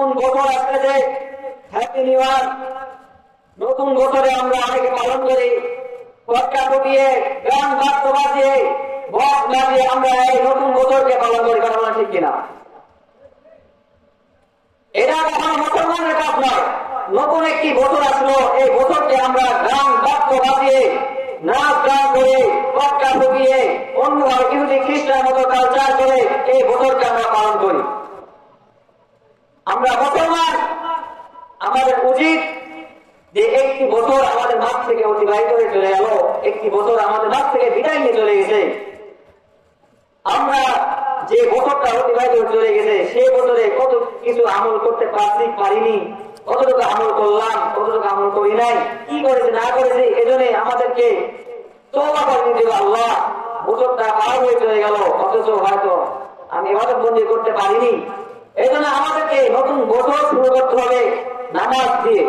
নতুন বছর আসতেছে। হ্যাপি নিউ ইয়ার নতুন বছরে আমরা অনেকে পালন করি। পটকা ফুটিয়ে গান বাদ্য বাজিয়ে বক্স বাজিয়ে আমরা এই নতুন বছরকে পালন করি বলা ঠিক কিনা? এটা কখনো মুসলমানের কাজ নয়। নতুন একটি বছর আসলো। এই বছরকে আমরা গান বাদ্য বাজিয়ে নাচ গান করে পটকা ফুটিয়ে অন্যভাবে ইহুদি খ্রিস্টান মতো কালচার করে এই বছরকে আমরা পালন করি আমরা মুসলমান। আমাদের উচিত যে একটি বছর আমাদের মাঠ থেকে অতিবাহিত হয়ে চলে গেল। একটি বছর আমাদের মাঠ থেকে বিদায় নিয়ে চলে গেছে। আমরা যে বছরটা অতিবাহিত হয়ে চলে গেছে সেই বছরে কত কিছু আমল করতে পারছি পারিনি। কতটুকু আমল করলাম কতটুকু আমল করি নাই কি করেছে না করেছে এজন্য আমাদেরকে তোবা করে নিতে হবে, আল্লাহ। বছরটা পার হয়ে চলে গেল অথচ হয়তো আমি এবাদত বন্দি করতে পারিনি। এই জন্য আমাদেরকে নতুন বছর শুরু করতে হবে নামাজ দিয়ে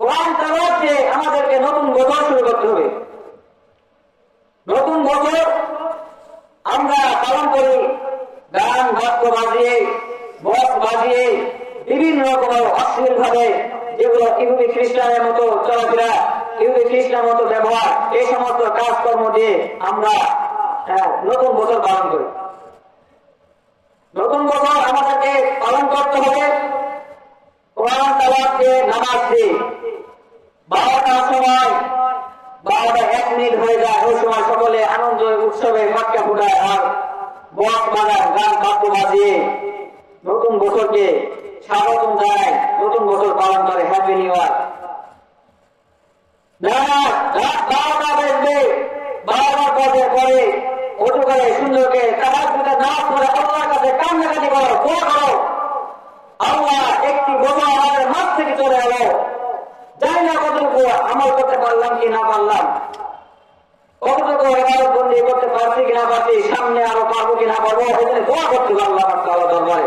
কোরআন তেলাওয়াত দিয়ে আমাদেরকে নতুন বছর শুরু করতে হবে। নতুন বছর আমরা পালন করি গান বাদ্য বাজিয়ে বক্স বাজিয়ে বিভিন্ন রকমের অশ্লীল ভাবে যেগুলো ইহুদি খ্রিস্টানের মতো চলাফেরা ইহুদি খ্রিস্টানের মতো ব্যবহার এই সমস্ত কাজকর্ম দিয়ে আমরা হ্যাঁ, নতুন বছর পালন করি। নতুন বছর আমাদেরকে পালন করতে হবে কোরআন তালাক দিয়ে নামাজ দিয়ে বারোটার সময় বারোটা এক মিনিট হয়ে যায় ওই সময় সকলে আনন্দ উৎসবে ফুটায় আর বস গান বাদ্য বাজিয়ে নতুন বছরকে জানায়, নতুন বছর পালন করে হ্যাপি নিউ ইয়ার বারোটা বেজবে, বারোটা পরে অজু করে সুন্দরকে তাহার পিতা নাচ করে আল্লাহর কাছে কান্নাকাটি করো দোয়া করো আল্লাহ একটি বছর আমাদের মাঠ থেকে চলে এলো জানি না কতটুকু আমল করতে পারলাম কি না পারলাম কতটুকু এবারত বন্দি করতে পারছি কি না পারছি সামনে আরও পারব কি না পারব এখানে দোয়া করতে পারলাম আল্লাহ দরবারে।